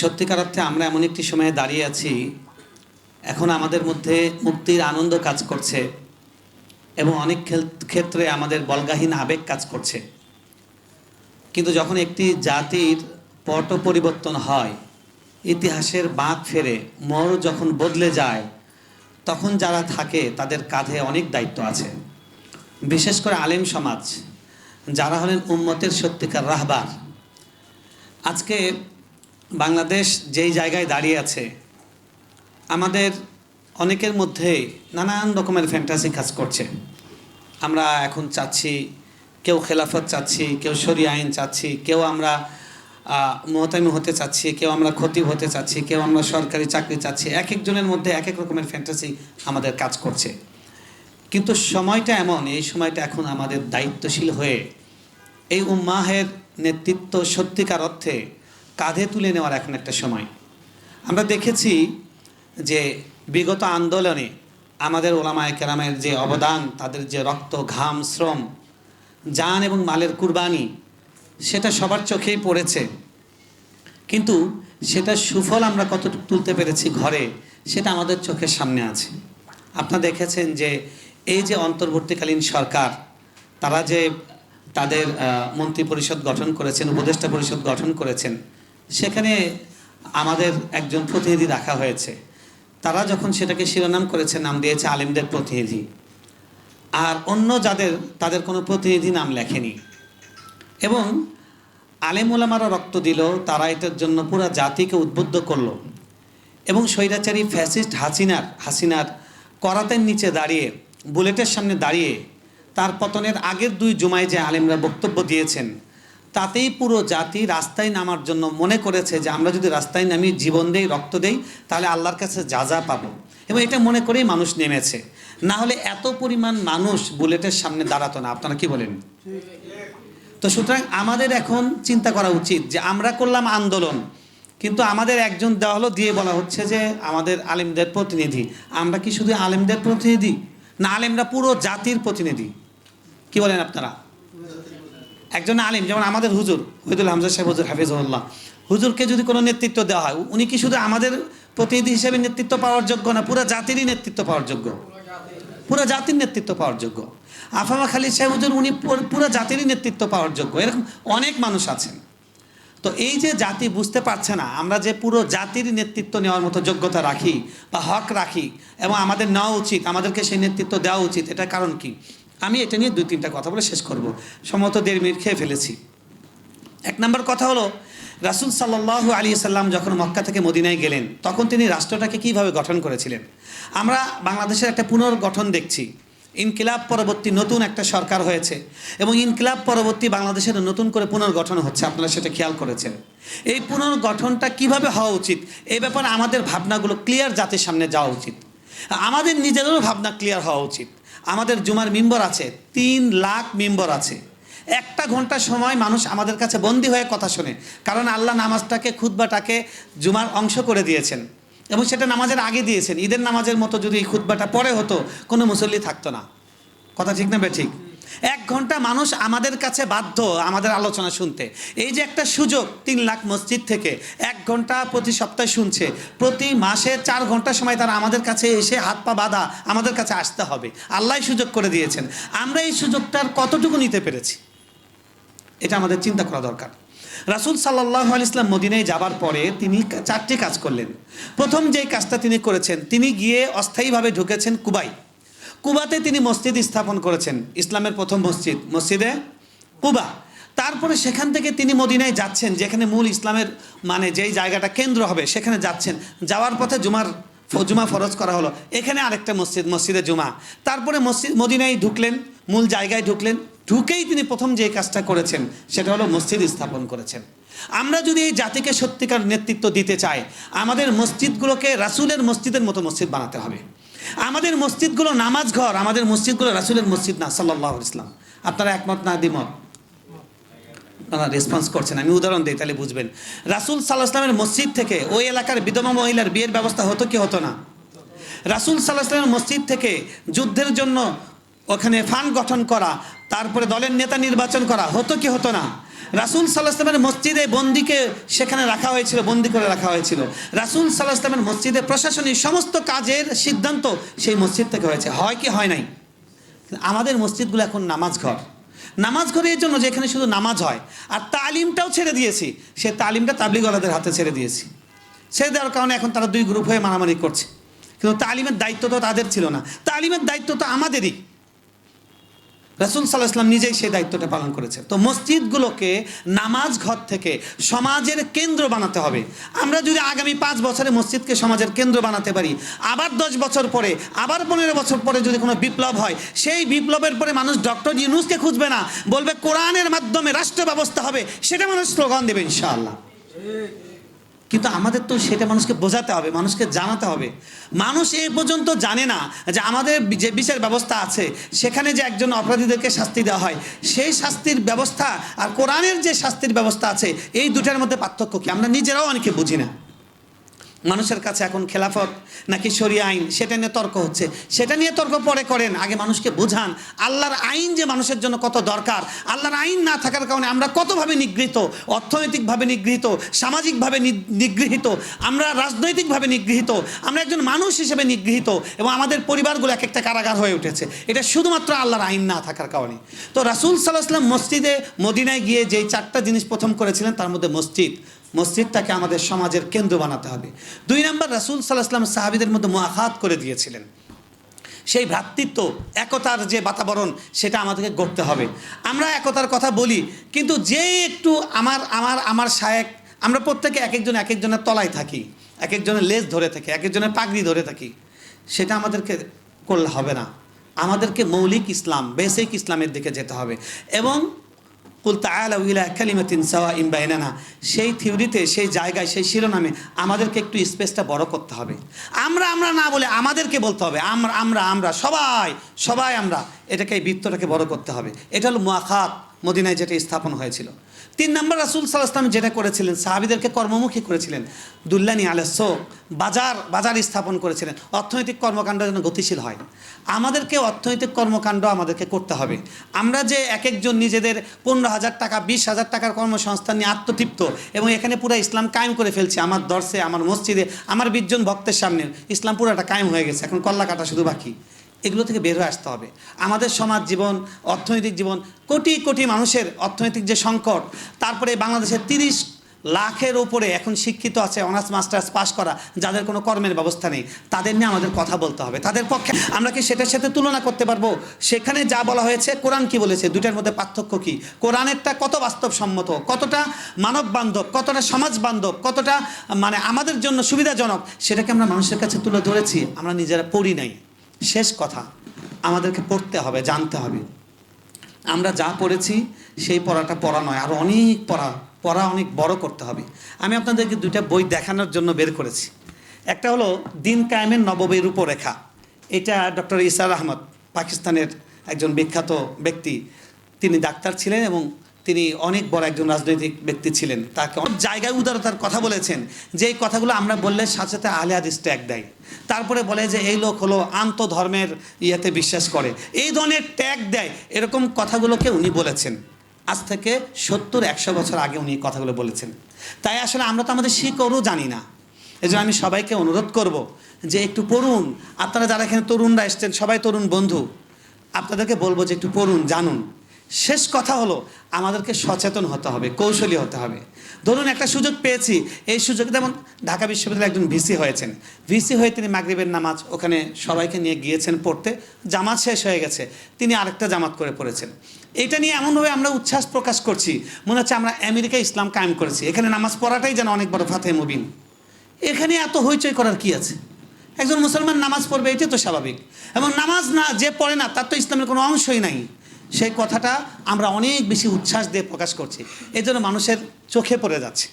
সত্যিকার অর্থে আমরা এমন একটি সময়ে দাঁড়িয়ে আছি, এখন আমাদের মধ্যে মুক্তির আনন্দ কাজ করছে এবং অনেক ক্ষেত্রে আমাদের বলগাহীন আবেগ কাজ করছে। কিন্তু যখন একটি জাতির পট পরিবর্তন হয়, ইতিহাসের বাঁক ফেরে মোড় যখন বদলে যায়, তখন যারা থাকে তাদের কাঁধে অনেক দায়িত্ব আছে। বিশেষ করে আলেম সমাজ, যারা হলেন উম্মতের সত্যিকার রাহবার। আজকে বাংলাদেশ যেই জায়গায় দাঁড়িয়ে আছে, আমাদের অনেকের মধ্যে নানান রকমের ফ্যান্টাসি কাজ করছে। আমরা এখন চাচ্ছি, কেউ খেলাফত চাচ্ছি, কেউ সরি আইন চাচ্ছি, কেউ আমরা মহতামি হতে চাচ্ছি, কেউ আমরা খতিব হতে চাচ্ছি, কেউ আমরা সরকারি চাকরি চাচ্ছি এক একজনের মধ্যে এক এক রকমের ফ্যান্টাসি আমাদের কাজ করছে। কিন্তু সময়টা এমন, এই সময়টা এখন আমাদের দায়িত্বশীল হয়ে, এই উম্মাহের নেতৃত্ব সত্যিকার অর্থে কাঁধে তুলে নেওয়ার এখন একটা সময়। আমরা দেখেছি যে বিগত আন্দোলনে আমাদের ওলামায় কেরামের যে অবদান, তাদের যে রক্ত, ঘাম, শ্রম, জান এবং মালের কুরবানি, সেটা সবার চোখেই পড়েছে। কিন্তু সেটা সুফল আমরা কতটুকু তুলতে পেরেছি ঘরে, সেটা আমাদের চোখের সামনে আছে। আপনারা দেখেছেন যে এই যে অন্তর্বর্তীকালীন সরকার, তারা যে তাদের মন্ত্রী পরিষদ গঠন করেছেন, উপদেষ্টা পরিষদ গঠন করেছেন সেখানে আমাদের একজন প্রতিনিধি রাখা হয়েছে। তারা যখন সেটাকে শিরোনাম করেছে, নাম দিয়েছে আলেমদের প্রতিনিধি। আর অন্য যাদের, তাদের কোনো প্রতিনিধি নাম লেখেনি। এবং আলেম ওলামারা রক্ত দিল, তারা এটার জন্য পুরো জাতিকে উদ্বুদ্ধ করল। এবং স্বৈরাচারী ফ্যাসিস্ট হাসিনার হাসিনার করাতের নিচে দাঁড়িয়ে, বুলেটের সামনে দাঁড়িয়ে, তার পতনের আগের দুই জুমায় যে আলেমরা বক্তব্য দিয়েছেন তাতেই পুরো জাতি রাস্তায় নামার জন্য মনে করেছে যে আমরা যদি রাস্তায় নামি, জীবন দেই, রক্ত দেই, তাহলে আল্লাহর কাছে যা যা পাবো। এবং এটা মনে করেই মানুষ নেমেছে। না হলে এত পরিমাণ মানুষ বুলেটের সামনে দাঁড়াতো না। আপনারা কি বলেন? তো সুতরাং আমাদের এখন চিন্তা করা উচিত যে আমরা করলাম আন্দোলন, কিন্তু আমাদের একজন দেওয়া হলো, দিয়ে বলা হচ্ছে যে আমাদের আলেমদের প্রতিনিধি। আমরা কি শুধু আলেমদের প্রতিনিধি? না, আলেমরা পুরো জাতির প্রতিনিধি। কি বলেন আপনারা? একজন আলিম, যেমন আমাদের হুজুর হইদুল হামজা সাহেব হুজুর হাফিজুল্লাহ হুজুরকে যদি কোনো নেতৃত্ব দেওয়া হয়, উনি কি শুধু আমাদের প্রতিনিধি হিসেবে নেতৃত্ব পাওয়ার যোগ্য না, পুরো জাতিরই নেতৃত্ব পাওয়ার যোগ্য? পুরো জাতির নেতৃত্ব পাওয়ার যোগ্য। আফামা খালিদ সাহেব হুজুর, উনি পুরো জাতিরই নেতৃত্ব পাওয়ার যোগ্য। এরকম অনেক মানুষ আছেন। তো এই যে জাতি বুঝতে পারছে না, আমরা যে পুরো জাতির নেতৃত্ব নেওয়ার মতো যোগ্যতা রাখি বা হক রাখি, এবং আমাদের নেওয়া উচিত, আমাদেরকে সেই নেতৃত্ব দেওয়া উচিত, এটার কারণ কি? আমি এটা নিয়ে দুই, তিনটা কথা বলে শেষ করব। সম্ভবত দেড় মিনিট খেয়ে ফেলেছি। এক নম্বর কথা হলো, রাসুল সাল্লাল্লাহু আলী সাল্লাম যখন মক্কা থেকে মদিনায় গেলেন, তখন তিনি রাষ্ট্রটাকে কীভাবে গঠন করেছিলেন? আমরা বাংলাদেশের একটা পুনর্গঠন দেখছি। ইনকিলাব পরবর্তী নতুন একটা সরকার হয়েছে এবং ইনকিলাব পরবর্তী বাংলাদেশের নতুন করে পুনর্গঠন হচ্ছে, আপনারা সেটা খেয়াল করেছেন। এই পুনর্গঠনটা কীভাবে হওয়া উচিত এই ব্যাপারে আমাদের ভাবনাগুলো ক্লিয়ার জাতির সামনে যাওয়া উচিত। আমাদের নিজেদেরও ভাবনা ক্লিয়ার হওয়া উচিত। আমাদের জুমার মেম্বর আছে, তিন লাখ মেম্বর আছে। একটা ঘণ্টা সময় মানুষ আমাদের কাছে বন্দী হয়ে কথা শোনে, কারণ আল্লাহ নামাজটাকে, খুতবাটাকে জুমার অংশ করে দিয়েছেন। এবং সেটা নামাজের আগে দিয়েছেন। ঈদের নামাজের মতো যদি এই খুতবাটা পরে হতো, কোনো মুসল্লি থাকতো না। কথা ঠিক না বে ঠিক? এক ঘণ্টা মানুষ আমাদের কাছে বাধ্য আমাদের আলোচনা শুনতে। এই যে একটা সুযোগ তিন লাখ মসজিদ থেকে এক ঘণ্টা প্রতি সপ্তাহে শুনছে। প্রতি মাসে চার ঘণ্টা সময় তারা আমাদের কাছে এসে হাত পা বাঁধা আমাদের কাছে আসতে হবে। আল্লাহ সুযোগ করে দিয়েছেন। আমরা এই সুযোগটার কতটুকু নিতে পেরেছি? এটা আমাদের চিন্তা করা দরকার। রাসুল সাল্লাহ আল ইসলাম মদিনায় যাবার পরে তিনি চারটি কাজ করলেন। প্রথম যে কাজটা তিনি করেছেন, তিনি গিয়ে অস্থায়ীভাবে ঢুকেছেন কুবাই কুবাতে তিনি মসজিদ স্থাপন করেছেন, ইসলামের প্রথম মসজিদ। মসজিদে? কুবা। তারপরে সেখান থেকে তিনি মদিনায় যাচ্ছেন, যেখানে মূল ইসলামের মানে যেই জায়গাটা কেন্দ্র হবে, সেখানে যাচ্ছেন। যাওয়ার পথে জুমার জুমা ফরজ করা হলো। এখানে আরেকটা মসজিদ, মসজিদে জুমা। তারপরে মসজিদ মদিনায় ঢুকলেন, মূল জায়গায় ঢুকলেন। ঢুকেই তিনি প্রথম যে কাজটা করেছেন, সেটা হলো মসজিদ স্থাপন করেছেন। আমরা যদি এই জাতিকে সত্যিকার নেতৃত্ব দিতে চাই, আমাদের মসজিদগুলোকে রাসুলের মসজিদের মতো মসজিদ বানাতে হবে। আমাদের মসজিদগুলো নামাজ ঘর, আমাদের মসজিদগুলো রাসুলের মসজিদ না সাল্লাহ ইসলাম আপনারা একমত না দ্বিমত? আপনারা রেসপন্স করছেন, আমি উদাহরণ দিই, তাহলে বুঝবেন। রাসুল সাল্লাহ ইসলামের মসজিদ থেকে ওই এলাকার বিধবা মহিলার বিয়ের ব্যবস্থা হতো কি হতো না? রাসুল সাল্লাহ ইসলামের মসজিদ থেকে যুদ্ধের জন্য ওখানে ফান্ড গঠন করা, তারপরে দলের নেতা নির্বাচন করা, হতো কি হতো না? রাসুল সাল্লাহামের মসজিদে বন্দিকে সেখানে রাখা হয়েছিল, বন্দি করে রাখা হয়েছিল। রাসুল সাল্লাহামের মসজিদে প্রশাসনিক সমস্ত কাজের সিদ্ধান্ত সেই মসজিদ থেকে হয়েছে। হয় কি, হয় নাই? আমাদের মসজিদগুলো এখন নামাজ ঘর। নামাজ ঘরে এর জন্য যেখানে শুধু নামাজ হয়, আর তালিমটাও ছেড়ে দিয়েছি, সে তালিমটা তাবলিগলাদের হাতে ছেড়ে দিয়েছি। ছেড়ে দেওয়ার কারণে এখন তারা দুই গ্রুপ হয়ে মারামারি করছে। কিন্তু তালিমের দায়িত্ব তো তাদের ছিল না। তালিমের দায়িত্ব তো আমাদেরই। রাসুল সাল্লাহ ইসলাম নিজেই সেই দায়িত্বটা পালন করেছে তো মসজিদগুলোকে নামাজ ঘর থেকে সমাজের কেন্দ্র বানাতে হবে। আমরা যদি আগামী পাঁচ বছরে মসজিদকে সমাজের কেন্দ্র বানাতে পারি, আবার দশ বছর পরে, আবার পনেরো বছর পরে যদি কোনো বিপ্লব হয়, সেই বিপ্লবের পরে মানুষ ডক্টর ইউনুসকে খুঁজবে না, বলবে কোরআনের মাধ্যমে রাষ্ট্র ব্যবস্থা হবে, সেটা মানুষ স্লোগান দেবে ইনশাআল্লাহ। কিন্তু আমাদের তো সেটা মানুষকে বোঝাতে হবে, মানুষকে জানাতে হবে। মানুষ এ পর্যন্ত জানে না যে আমাদের যে বিচার ব্যবস্থা আছে, সেখানে যে একজন অপরাধীদেরকে শাস্তি দেওয়া হয়, সেই শাস্তির ব্যবস্থা আর কোরআনের যে শাস্তির ব্যবস্থা আছে, এই দুটার মধ্যে পার্থক্য কি? আমরা নিজেরাও অনেকে বুঝি না। মানুষের কাছে এখন খেলাফত নাকি শরিয়া আইন, সেটা নিয়ে তর্ক হচ্ছে। সেটা নিয়ে তর্ক পরে করেন, আগে মানুষকে বোঝান। আল্লাহর আইন যে মানুষের জন্য কত দরকার, আল্লাহর আইন না থাকার কারণে আমরা কতভাবে নিগৃহীত, অর্থনৈতিকভাবে নিগৃহীত, সামাজিকভাবে নিগৃহীত, আমরা রাজনৈতিকভাবে নিগৃহীত, আমরা একজন মানুষ হিসেবে নিগৃহীত, এবং আমাদের পরিবারগুলো এক একটা কারাগার হয়ে উঠেছে। এটা শুধুমাত্র আল্লাহর আইন না থাকার কারণে। তো রাসুল সাল্লাহাম মসজিদে মদিনায় গিয়ে যেই চারটা জিনিস প্রথম করেছিলেন, তার মধ্যে মসজিদ। মসজিদটাকে আমাদের সমাজের কেন্দ্র বানাতে হবে। দুই নম্বর রাসুল সাল্লাহাম সাহাবিদের মধ্যে মোয়াখাত করে দিয়েছিলেন। সেই ভ্রাতৃত্ব, একতার যে বাতাবরণ, সেটা আমাদেরকে গড়তে হবে। আমরা একতার কথা বলি, কিন্তু যে একটু আমার আমার আমার শায়েক, আমরা প্রত্যেকে এক একজন এক একজনের তলায় থাকি এক একজনের লেজ ধরে থাকি এক একজনের পাগড়ি ধরে থাকি। সেটা আমাদেরকে করলে হবে না। আমাদেরকে মৌলিক ইসলাম বেসিক ইসলামের দিকে যেতে হবে। এবং কুল তাআলা উইলা কালিমাতিন সাওয়া ইন বাইনানা। সেই থিওরিতে, সেই জায়গায়, সেই শিরোনামে আমাদেরকে একটু স্পেসটা বড় করতে হবে। আমরা আমরা না বলে আমাদেরকে বলতে হবে। আমরা আমরা আমরা, সবাই সবাই আমরা এটাকে এই বৃত্তটাকে বড় করতে হবে। এটা হলো মুয়াখাত মদিনায় যেটা স্থাপন হয়েছিল। তিন নম্বর রাসুল সাল্লাহাম যেটা করেছিলেন, সাহাবিদেরকে কর্মমুখী করেছিলেন। দুল্লানি আলস্য বাজার বাজার স্থাপন করেছিলেন। অর্থনৈতিক কর্মকাণ্ড যেন গতিশীল হয়। আমাদেরকে অর্থনৈতিক কর্মকাণ্ড আমাদেরকে করতে হবে। আমরা যে এক একজন নিজেদের পনেরো হাজার টাকা, বিশ হাজার টাকার কর্মসংস্থান নিয়ে আত্মতৃপ্ত এবং এখানে পুরো ইসলাম কায়েম করে ফেলছি, আমার দর্শে আমার মসজিদে, আমার বিশজন ভক্তের সামনে, ইসলাম পুরোটা কায়েম হয়ে গেছে, এখন কল্লা কাটা শুধু বাকি। এগুলো থেকে বের হয়ে আসতে হবে। আমাদের সমাজ জীবন, অর্থনৈতিক জীবন, কোটি কোটি মানুষের অর্থনৈতিক যে সংকট, তারপরে বাংলাদেশের তিরিশ লাখের ওপরে এখন শিক্ষিত আছে, অনার্স, মাস্টার্স পাস করা, যাদের কোনো কর্মের ব্যবস্থা নেই, তাদের নিয়ে আমাদের কথা বলতে হবে। তাদের পক্ষে আমরা কি সেটার সাথে তুলনা করতে পারব? সেখানে যা বলা হয়েছে, কোরআন কি বলেছে? দুটার মধ্যে পার্থক্য কি? কোরআনেরটা কত বাস্তবসম্মত? কতটা মানব বান্ধব কতটা সমাজ বান্ধব কতটা মানে আমাদের জন্য সুবিধাজনক? সেটাকে আমরা মানুষের কাছে তুলে ধরেছি, আমরা নিজেরা পড়ি নাই। শেষ কথা আমাদেরকে পড়তে হবে, জানতে হবে। আমরা যা পড়েছি, সেই পড়াটা পড়া নয় আরও অনেক পড়া পড়া অনেক বড় করতে হবে। আমি আপনাদেরকে দুইটা বই দেখানোর জন্য বের করেছি। একটা হলো দিন কায়েমের নববী রূপরেখা। এটা ডক্টর ইসার আহমদ, পাকিস্তানের একজন বিখ্যাত ব্যক্তি। তিনি ডাক্তার ছিলেন এবং তিনি অনেক বড় একজন রাজনৈতিক ব্যক্তি ছিলেন। তাকে অনেক জায়গায় উদারতার কথা বলেছেন। যে এই কথাগুলো আমরা বললে সাথে সাথে আহলে হাদিস ট্যাগ দেয়। তারপরে বলে যে এই লোক হলো আন্তধর্মের ইয়েতে বিশ্বাস করে। এই ধরনের ট্যাগ দেয়। এরকম কথাগুলোকে উনি বলেছেন। আজ থেকে সত্তর, একশো বছর আগে উনি কথাগুলো বলেছেন। তাই আসলে আমরা তো আমাদের শিকড়ও জানি না। এই জন্য আমি সবাইকে অনুরোধ করব যে একটু পড়ুন। আপনারা যারা এখানে তরুণরা এসছেন, সবাই তরুণ বন্ধু। আপনাদেরকে বলব যে একটু পড়ুন, জানুন। শেষ কথা হলো, আমাদেরকে সচেতন হতে হবে, কৌশলী হতে হবে। ধরুন একটা সুযোগ পেয়েছি, এই সুযোগ যেমন ঢাকা বিশ্ববিদ্যালয়ে একজন ভিসি হয়েছেন। ভিসি হয়ে তিনি মাগরিবের নামাজ ওখানে সবাইকে নিয়ে গিয়েছেন পড়তে, জামাত শেষ হয়ে গেছে, তিনি আরেকটা জামাত করে পড়েছেন। এটা নিয়ে এমনভাবে আমরা উচ্ছ্বাস প্রকাশ করছি, মনে হচ্ছে আমরা আমেরিকায় ইসলাম কায়েম করেছি, এখানে নামাজ পড়াটাই যেন অনেক বড় ফাতে মুবিন। এখানে এত হইচই করার কি আছে? একজন মুসলমান নামাজ পড়বে, এটাই তো স্বাভাবিক। এবং নামাজ না, যে পড়ে না, তার তো ইসলামের কোনো অংশই নাই। সেই কথাটা আমরা অনেক বেশি উচ্ছ্বাস দিয়ে প্রকাশ করছি। এই জন্য মানুষের চোখে পড়ে যাচ্ছে।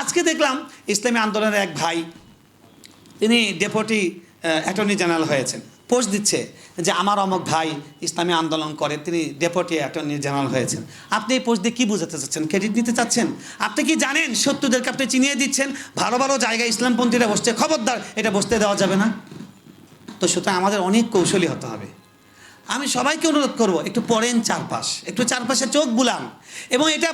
আজকে দেখলাম ইসলামী আন্দোলনের এক ভাই, তিনি ডেপুটি অ্যাটর্নি জেনারেল হয়েছেন। পোস্ট দিচ্ছে যে, আমার অমক ভাই ইসলামী আন্দোলন করে, তিনি ডেপুটি অ্যাটর্নি জেনারেল হয়েছেন। আপনি এই পোস্ট দিয়ে কী বোঝাতে চাচ্ছেন? ক্রেডিট নিতে চাচ্ছেন? আপনি কি জানেন শত্রুদেরকে আপনি চিনিয়ে দিচ্ছেন? ভালো ভালো জায়গায় ইসলামপন্থীরা বসছে, খবরদার, এটা বসতে দেওয়া যাবে না? তো সুতরাং আমাদের অনেক কৌশলী হতে হবে। আমি সবাইকে অনুরোধ করব, একটু পড়েন চারপাশ, একটু চারপাশে চোখ বুলান। এবং এটা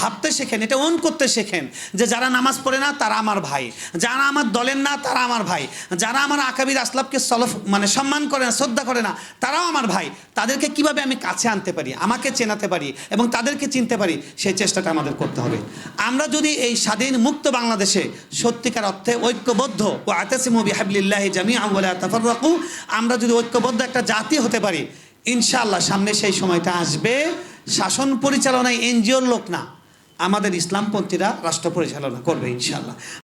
ভাবতে শেখেন, এটা অন করতে শেখেন যে যারা নামাজ পড়ে না, তারা আমার ভাই। যারা আমার দলের না, তারা আমার ভাই। যারা আমার আকাবির আসলাফকে সলফ মানে সম্মান করে না, শ্রদ্ধা করে না, তারাও আমার ভাই। তাদেরকে কীভাবে আমি কাছে আনতে পারি, আমাকে চেনাতে পারি এবং তাদেরকে চিনতে পারি, সেই চেষ্টাটা আমাদের করতে হবে। আমরা যদি এই স্বাধীন মুক্ত বাংলাদেশে সত্যিকার অর্থে ঐক্যবদ্ধ ও আতাসিমু লা তাফাররাকু, আমরা যদি ঐক্যবদ্ধ একটা জাতি হতে পারি ইনশাআল্লাহ সামনে সেই সময়টা আসবে। শাসন পরিচালনায় এনজিওর লোক না, আমাদের ইসলামপন্থীরা রাষ্ট্র পরিচালনা করবে ইনশাআল্লাহ।